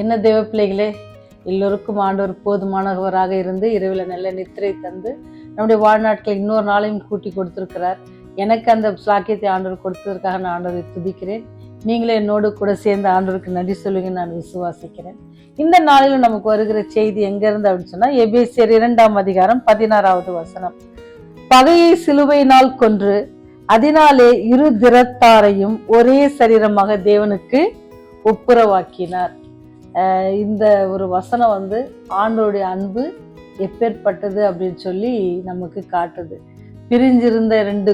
என்ன தேவ பிள்ளைகளே எல்லோருக்கும் ஆண்டவர் போதுமானவராக இருந்து இரவில் நல்ல நித்திரை தந்து நம்முடைய வாழ்நாட்களை இன்னொரு நாளையும் கூட்டி கொடுத்துருக்கிறார். எனக்கு அந்த சாக்கியத்தை ஆண்டவர் கொடுத்ததற்காக நான் ஆண்டவரை துதிக்கிறேன். நீங்களே என்னோடு கூட சேர்ந்து ஆண்டவருக்கு நன்றி சொல்லுங்க நான் விசுவாசிக்கிறேன். இந்த நாளிலும் நமக்கு வருகிற செய்தி எங்கேருந்து அப்படின்னு சொன்னால் எபேசியர் இரண்டாம் அதிகாரம் பதினாறாவது வசனம். பகையை சிலுவையினால் கொன்று அதனாலே இரு திறத்தாரையும் ஒரே சரீரமாக தேவனுக்கு ஒப்புரவாக்கினார். இந்த ஒரு வசனம் வந்து ஆண்டோடைய அன்பு எப்பேற்பட்டது அப்படின்னு சொல்லி நமக்கு காட்டுது. பிரிஞ்சிருந்த ரெண்டு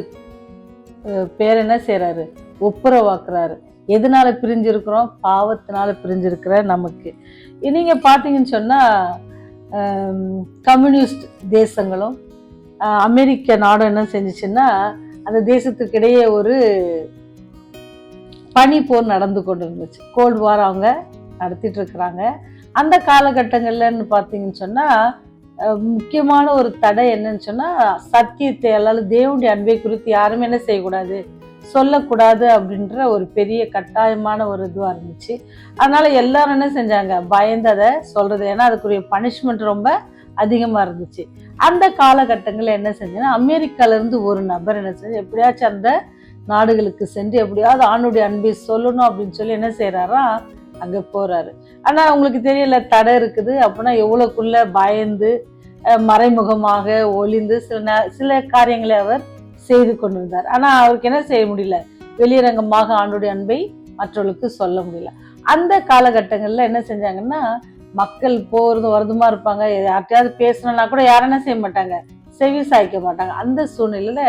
பேர் என்ன செய்கிறாரு ஒப்புரவாக்குறாரு. எதனால பிரிஞ்சிருக்கிறோம்? பாவத்தினால பிரிஞ்சிருக்கிற நமக்கு. நீங்கள் பார்த்தீங்கன்னு சொன்னால் கம்யூனிஸ்ட் தேசங்களும் அமெரிக்க நாடும் என்ன செஞ்சிச்சுன்னா அந்த தேசத்துக்கிடையே ஒரு பனி போர் நடந்து கொண்டு இருந்துச்சு கோல்டு வார் அவங்க நடத்திட்டு இருக்கிறாங்க அந்த காலகட்டங்கள்லன்னு பார்த்தீங்கன்னு சொன்னால் முக்கியமான ஒரு தடை என்னன்னு சொன்னால் சத்தியத்தை அல்லாது தேவனுடைய அன்பை குறித்து யாருமே என்ன செய்யக்கூடாது சொல்லக்கூடாது அப்படின்ற ஒரு பெரிய கட்டாயமான ஒரு இதுவாக இருந்துச்சு. அதனால எல்லாரும் என்ன செஞ்சாங்க பயந்ததை சொல்கிறது சொல்றது. ஏன்னா அதுக்குரிய பனிஷ்மெண்ட் ரொம்ப அதிகமாக இருந்துச்சு. அந்த காலகட்டங்களில் என்ன செஞ்சேன்னா அமெரிக்காலருந்து ஒரு நபர் என்ன செஞ்சு எப்படியாச்சும் அந்த நாடுகளுக்கு சென்று எப்படியாவது ஆணுடைய அன்பை சொல்லணும் அப்படின்னு சொல்லி என்ன செய்கிறாரா அங்கே போகிறாரு ஆனால் அவங்களுக்கு தெரியல தடை இருக்குது. அப்படின்னா எவ்வளோக்குள்ள பயந்து மறைமுகமாக ஒளிந்து சில நே- சில காரியங்களை அவர் செய்து கொண்டிருந்தார். ஆனால் அவருக்கு என்ன செய்ய முடியல? வெளியரங்கமாக ஆண்டுடைய அன்பை மற்றவர்களுக்கு சொல்ல முடியல. அந்த காலகட்டங்களில் என்ன செஞ்சாங்கன்னா மக்கள் போகிறது வரதுமா இருப்பாங்க. யார்கிட்டயாவது பேசணும்னா கூட யாரும் என்ன செய்ய மாட்டாங்க. செவி சாய்க்க மாட்டாங்க. அந்த சூழ்நிலையில்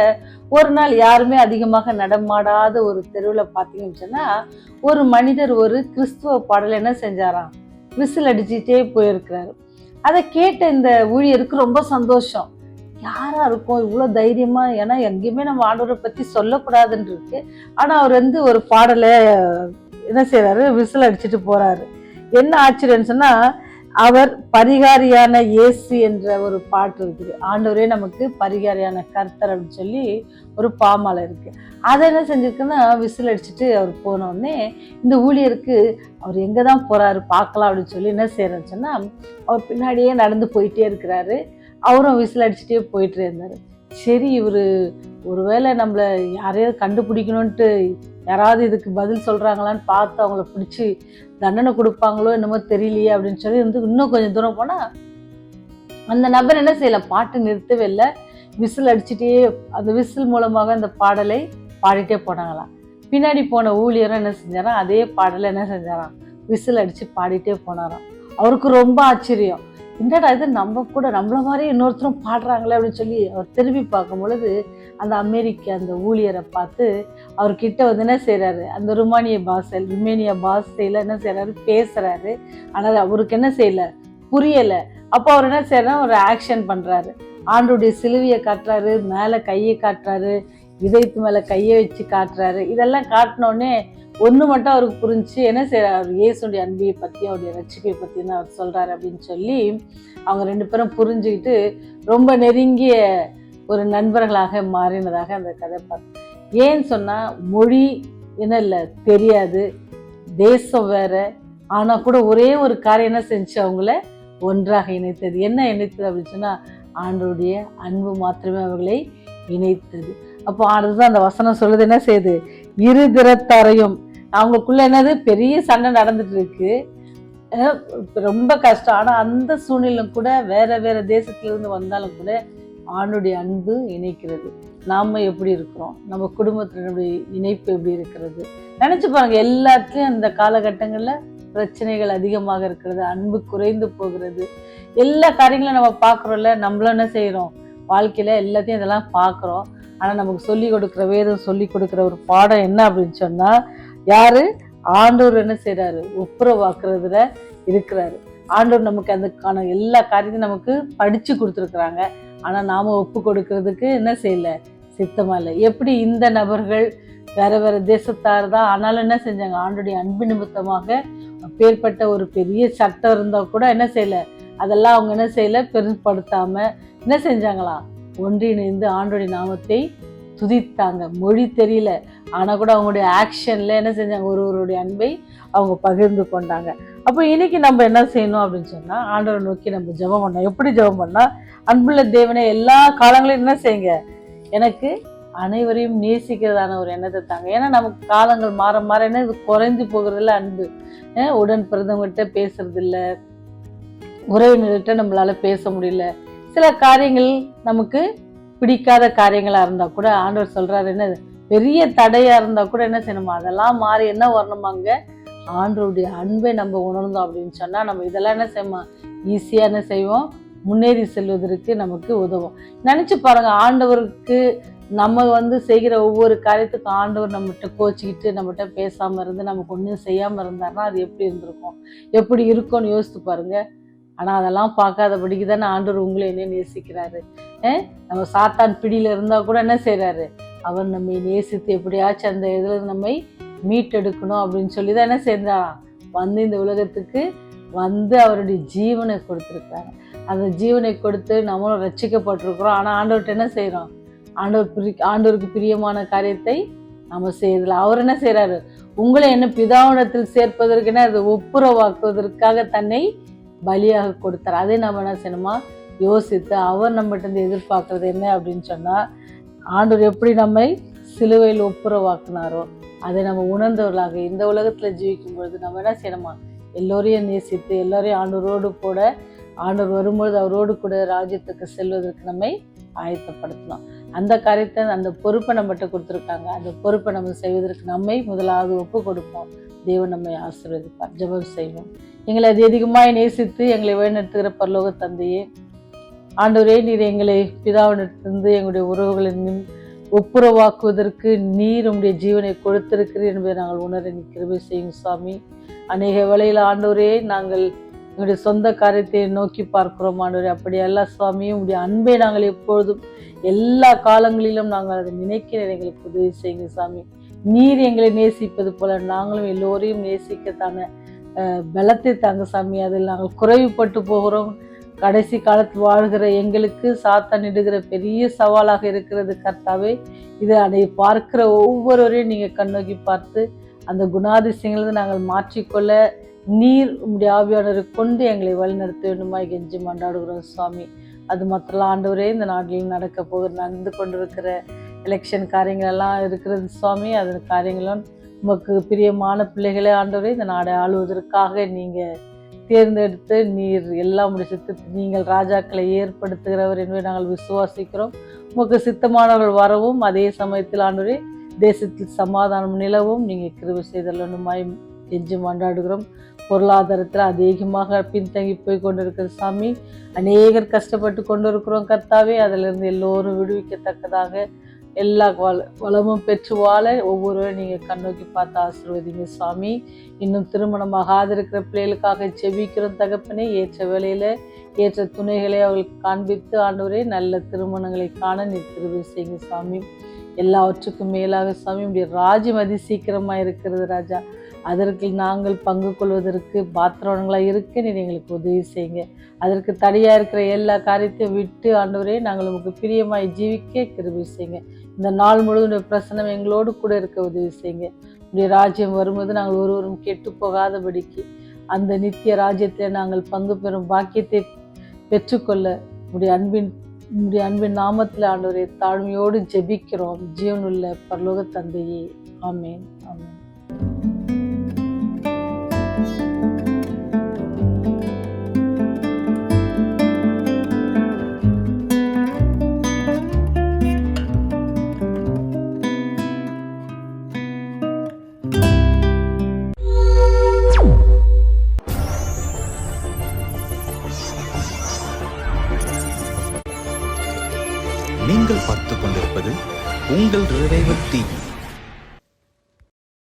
ஒரு நாள் யாருமே அதிகமாக நடமாடாத ஒரு தெருவில் பார்த்தீங்கன்னு சொன்னால் ஒரு மனிதர் ஒரு கிறிஸ்துவ பாடல் என்ன செஞ்சாராம்? விசில் அடிச்சுட்டே போயிருக்கிறாரு. அதை கேட்ட இந்த ஊழியருக்கு ரொம்ப சந்தோஷம். யாராக இருக்கும்? இவ்வளோ தைரியமாக ஏன்னா எங்கேயுமே நம்ம ஆண்டவரை பற்றி சொல்லக்கூடாதுன்னு இருக்கு ஆனால் அவர் வந்து ஒரு பாடலை என்ன செய்கிறாரு விசில் அடிச்சுட்டு போகிறாரு என்ன ஆச்சரியன்னு சொன்னால் அவர் பரிகாரியான இயேசு என்ற ஒரு பாட்டு இருக்குது. ஆண்டவரே நமக்கு பரிகாரியான கர்த்தர் அப்படின்னு சொல்லி ஒரு பாமாலை இருக்கு. அதை என்ன செஞ்சிருக்குன்னா விசில் அடிச்சுட்டு அவர் போனோடனே இந்த ஊழியருக்கு அவர் எங்கே தான் போகிறாரு பார்க்கலாம் அப்படின்னு சொல்லி என்ன செய்யறேன்னு சொன்னால் அவர் பின்னாடியே நடந்து போயிட்டே இருக்கிறாரு. அவரும் விசில் அடிச்சுட்டே போயிட்டு இருந்தார். சரி இவர் ஒருவேளை நம்மளை யாரையாவது கண்டுபிடிக்கணுன்ட்டு யாராவது இதுக்கு பதில் சொல்கிறாங்களான்னு பார்த்து அவங்கள பிடிச்சி தண்டனை கொடுப்பாங்களோ என்னமோ தெரியலையே அப்படின்னு சொல்லி வந்து இன்னும் கொஞ்சம் தூரம் போனால் அந்த நபர் என்ன செய்யலை? பாட்டு நிறுத்தவே இல்லை. விசில் அடிச்சுட்டே அந்த விசில் மூலமாக அந்த பாடலை பாடிட்டே போனாங்களாம். பின்னாடி போன ஊழியரும் என்ன செஞ்சாராம்? அதே பாடலை என்ன செஞ்சாராம்? விசில் அடித்து பாடிட்டே போனாராம். அவருக்கு ரொம்ப ஆச்சரியம். என்னடா இது? நம்ம கூட நம்மள மாதிரி இன்னொருத்தரும் பாடுறாங்களே அப்படின்னு சொல்லி அவர் திரும்பி பார்க்கும் பொழுது அந்த அமெரிக்க அந்த ஊழியரை பார்த்து அவர்கிட்ட வந்து என்ன செய்கிறாரு அந்த ருமானிய பாஷை ருமேனிய பாஷையில என்ன செய்கிறாரு பேசுகிறாரு ஆனால் அவருக்கு என்ன செய்யல? புரியலை. அப்போ அவர் என்ன செய்கிறார் ஒரு ஆக்ஷன் பண்ணுறாரு ஆண்டுடைய சிலுவையை காட்டுறாரு மேலே கையை காட்டுறாரு இதயத்து மேலே கையை வச்சு காட்டுறாரு. இதெல்லாம் காட்டினோடனே ஒன்று மட்டும் அவருக்கு புரிஞ்சு என்ன செய்கிறார் அவர் இயேசுடைய அன்பியை பற்றி அவருடைய ரட்சிப்பை பற்றின்னு அவர் சொல்கிறாரு அப்படின்னு சொல்லி அவங்க ரெண்டு பேரும் புரிஞ்சுக்கிட்டு ரொம்ப நெருங்கிய ஒரு நண்பர்களாக மாறினதாக அந்த கதை பார்த்தோம் ஏன்னு சொன்னால் மொழி என்ன இல்லை தெரியாது தேசம் வேற. ஆனால் கூட ஒரே ஒரு காரியம் என்ன செஞ்சு அவங்கள ஒன்றாக இணைத்தது. என்ன இணைத்தது அப்படின்னு சொன்னால் ஆண்டோடைய அன்பு மாத்திரமே அவர்களை இணைத்தது. அப்போ அதுதான் அந்த வசனம் சொல்லுது என்ன செய்யுது இருகிறத்தாரையும் அவங்களுக்குள்ள என்னது? பெரிய சண்டை நடந்துட்டு இருக்கு. ரொம்ப கஷ்டம். ஆனால் அந்த சூழ்நிலும் கூட வேற வேற தேசத்துலேருந்து வந்தாலும் கூட ஆண்டுடைய அன்பு இணைக்கிறது. நாம் எப்படி இருக்கிறோம்? நம்ம குடும்பத்தினுடைய இணைப்பு எப்படி இருக்கிறது? நினச்சி பாருங்க எல்லாத்துலேயும் அந்த காலகட்டங்களில் பிரச்சனைகள் அதிகமாக இருக்கிறது அன்பு குறைந்து போகிறது. எல்லா காரியங்களும் நம்ம பார்க்குறோம்ல நம்மளும் என்ன செய்கிறோம் வாழ்க்கையில் எல்லாத்தையும் இதெல்லாம் பார்க்குறோம். ஆனால் நமக்கு சொல்லி கொடுக்குற வேதம் சொல்லி கொடுக்குற ஒரு பாடம் என்ன அப்படின்னு சொன்னால் யார்? ஆண்டவர் என்ன செய்கிறாரு ஒப்புரவாக்குறதுல இருக்கிறாரு. ஆண்டவர் நமக்கு அதுக்கான எல்லா காரியத்தையும் நமக்கு படித்து கொடுத்துருக்குறாங்க. ஆனால் நாம ஒப்பு கொடுக்கறதுக்கு என்ன செய்யலை? சித்தமாக இல்லை. எப்படி இந்த நபர்கள் வேற வேற தேசத்தார் தான்? ஆனாலும் என்ன செஞ்சாங்க? ஆண்டுடைய அன்பு நிமித்தமாக பேர்பட்ட ஒரு பெரிய சட்டம் இருந்தால் கூட என்ன செய்யலை? அதெல்லாம் அவங்க என்ன செய்யலை? பெருப்படுத்தாமல் என்ன செஞ்சாங்களா? ஒன்றிணைந்து ஆண்டுடைய நாமத்தை துதித்தாங்க. மொழி தெரியல. ஆனால் கூட அவங்களுடைய ஆக்ஷனில் என்ன செஞ்சாங்க? ஒருவருடைய அன்பை அவங்க பகிர்ந்து கொண்டாங்க. அப்போ இன்னைக்கு நம்ம என்ன செய்யணும் அப்படின்னு சொன்னால் ஆண்டவரை நோக்கி நம்ம ஜெபம் பண்ணோம் எப்படி ஜெபம் பண்ணால் அன்புள்ள தேவனை எல்லா காலங்களையும் என்ன செய்யுங்க? எனக்கு அனைவரையும் நேசிக்கிறதான ஒரு எண்ணத்தை தாங்க. ஏன்னா நமக்கு காலங்கள் மாற மாற என்ன இது குறைஞ்சு போகிறதுல அன்பு. உடன் பிறந்தவங்ககிட்ட பேசுறது இல்ல உறவினர்கிட்ட நம்மளால பேச முடியல. சில காரியங்கள் நமக்கு பிடிக்காத காரியங்களாக இருந்தால் கூட ஆண்டவர் சொல்கிறார் என்ன பெரிய தடையாக இருந்தால் கூட என்ன செய்யணுமா? அதெல்லாம் மாறி என்ன வரணுமாங்க ஆண்டவருடைய அன்பை நம்ம உணர்ந்தோம் அப்படின்னு சொன்னால் நம்ம இதெல்லாம் என்ன செய்வோம்? ஈஸியாக என்ன செய்வோம்? முன்னேறி செல்வதற்கு நமக்கு உதவும். நினச்சி பாருங்கள் ஆண்டவருக்கு நம்ம வந்து செய்கிற ஒவ்வொரு காரியத்துக்கும் ஆண்டவர் நம்மகிட்ட கோச்சிக்கிட்டு நம்மகிட்ட பேசாமல் இருந்து நமக்கு ஒன்றும் செய்யாமல் இருந்தாருன்னா அது எப்படி இருந்திருக்கும்? எப்படி இருக்கும்னு யோசித்து பாருங்கள் ஆனால் அதெல்லாம் பார்க்காதபடிக்கு தானே ஆண்டவர் உங்களை என்ன நேசிக்கிறாரு. நம்ம சாத்தான் பிடியில் இருந்தால் கூட என்ன செய்கிறாரு அவர் நம்மை நேசித்து எப்படியாச்சும் அந்த இதில் நம்மை மீட்டெடுக்கணும் அப்படின்னு சொல்லி தான் என்ன செஞ்சாராம் வந்து இந்த உலகத்துக்கு வந்து அவருடைய ஜீவனை கொடுத்துருக்காரு அந்த ஜீவனை கொடுத்து நம்மளும் ரசிக்கப்பட்டிருக்கிறோம் ஆனால் ஆண்டவர்கிட்ட என்ன செய்கிறோம் ஆண்டவர் பிரி ஆண்டவருக்கு பிரியமான காரியத்தை நம்ம செய்யறதில்ல அவர் என்ன செய்கிறாரு உங்களை என்ன பிதாவனத்தில் சேர்ப்பதற்குன்னு அது ஒப்புரவாக்குவதற்காக தன்னை பலியாக கொடுத்தார். அதை நம்ம என்ன செய்யணுமா? யோசித்து அவர் நம்மகிட்ட எதிர்பார்க்குறது எதிர்பார்க்கறது என்ன அப்படின்னு சொன்னால் ஆண்டவர் எப்படி நம்மை சிலுவையில் ஒப்புரவாக்குனாரோ அதை நம்ம உணர்ந்தவர்களாக இந்த உலகத்தில் ஜீவிக்கும் பொழுது நம்ம என்ன செய்யணுமா? எல்லோரையும் நேசித்து எல்லோரையும் ஆண்டவரோடு கூட ஆண்டவர் வரும்பொழுது அவரோடு கூட ராஜ்யத்துக்கு செல்வதற்கு நம்மை ஆயத்தப்படுத்தணும் அந்த காரியத்தை அந்த பொறுப்பை நம்மகிட்ட கொடுத்துருக்காங்க. அந்த பொறுப்பை நம்ம செய்வதற்கு நம்மை முதலாவது ஒப்பு கொடுப்போம். தேவன் நம்மை ஆசீர்வதிப்பார். ஜபம் செய்வோம். எங்களை அது அதிகமாக நேசித்து எங்களை வழிநடத்துகிற பரலோக தந்தையே ஆண்டவரே நீர் எங்களை பிதாவினிடத்திலிருந்து எங்களுடைய உறவுகளை ஒப்புரவாக்குவதற்கு நீர் உங்களுடைய ஜீவனை கொடுத்திருக்கிறீர் என்பதை நாங்கள் உணர கிருபை செய்யும் சுவாமி. அநேக வேளையில் ஆண்டவரே நாங்கள் எங்களுடைய சொந்த காரியத்தை நோக்கி பார்க்கிறோம் ஆண்டவரே. அப்படி சுவாமியும் சுவாமி உங்களுடைய அன்பை நாங்கள் எப்பொழுதும் எல்லா காலங்களிலும் நாங்கள் அதை நினைக்கிற எங்களுக்கு உதவி செய்யுங்க சாமி நீர் எங்களை நேசிப்பது போல நாங்களும் எல்லோரையும் நேசிக்கத்தான பலத்தை தாங்க சாமி அதில் நாங்கள் குறைவுபட்டு போகிறோம். கடைசி காலத்தில் வாழ்கிற எங்களுக்கு சாத்தான் இடுகிற பெரிய சவாலாக இருக்கிறது கர்த்தாவே. இதை அதை பார்க்கிற ஒவ்வொருவரையும் நீங்கள் கண்ணோக்கி பார்த்து அந்த குணாதிசயங்களை நாங்கள் மாற்றிக்கொள்ள நீர் உம்முடைய ஆவியானரை கொண்டு எங்களை வழிநடத்த வேண்டுமாய் கெஞ்சி மண்டாடுகிறோம் சுவாமி. அது மாத்திரம் ஆண்டவரே இந்த நாட்டிலும் நடக்க போகிற நடந்து கொண்டிருக்கிற எலெக்ஷன் காரியங்கள் எல்லாம் இருக்கிறது சுவாமி. அது காரியங்களும் உமக்கு பிரியமான பிள்ளைகளே ஆண்டவரே இந்த நாடை ஆளுவதற்காக நீங்கள் தேர்ந்தெடுத்து நீர் எல்லாம் சித்தத்தை நீங்கள் ராஜாக்களை ஏற்படுத்துகிறவர் என்பதை நாங்கள் விசுவாசிக்கிறோம். உமக்கு சித்தமானவர்கள் வரவும் அதே சமயத்தில் ஆண்டவரே தேசத்தில் சமாதானம் நிலவும். நீங்கள் கிருபசெய்தல் ஒன்றுமாய் கெஞ்சி மன்றாடுகிறோம். பொருளாதாரத்தில் அதிகமாக பின்தங்கி போய் கொண்டிருக்கிற சாமி அநேகர் கஷ்டப்பட்டு கொண்டு இருக்கிறோம் கர்த்தாவே. அதிலிருந்து எல்லோரும் விடுவிக்கத்தக்கதாக எல்லா வள வளமும் பெற்று வாழ ஒவ்வொருவரும் நீங்கள் கண்ணோக்கி பார்த்து ஆசீர்வதிங்க சாமி. இன்னும் திருமணமாகாது இருக்கிற பிள்ளைகளுக்காக செபிக்கிறோம் தகப்பனே. ஏற்ற வேலையில் ஏற்ற துணைகளை அவர்களுக்கு காண்பித்து ஆண்டவரே நல்ல திருமணங்களை காண நீ திருவி செய்யுங்க சாமி. எல்லாவற்றுக்கும் மேலாக சாமி இப்படி ராஜ்யம் அதி சீக்கிரமாக இருக்கிறது ராஜா. அதற்கு நாங்கள் பங்கு கொள்வதற்கு பாத்திரவங்களாக இருக்க நீர் எங்களுக்கு உதவி செய்யுங்க. அதற்கு தடையாக இருக்கிற எல்லா காரியத்தையும் விட்டு ஆண்டவரே நாங்கள் உங்களுக்கு பிரியமாய் ஜீவிக்க கிருபி செய்யுங்க. இந்த நாள் முழுவதும் பிரசனம் எங்களோடு கூட இருக்க உதவி செய்யுங்க. உடைய ராஜ்யம் வரும்போது நாங்கள் ஒருவரும் கெட்டு போகாதபடிக்கு அந்த நித்திய ராஜ்யத்தில் நாங்கள் பங்கு பெறும் பாக்கியத்தை பெற்றுக்கொள்ள உடைய அன்பின் உடைய அன்பின் நாமத்தில் ஆண்டவரை தாழ்மையோடு ஜெபிக்கிறோம். ஜீவனுள்ள பரலோக தந்தையே. ஆமேன்.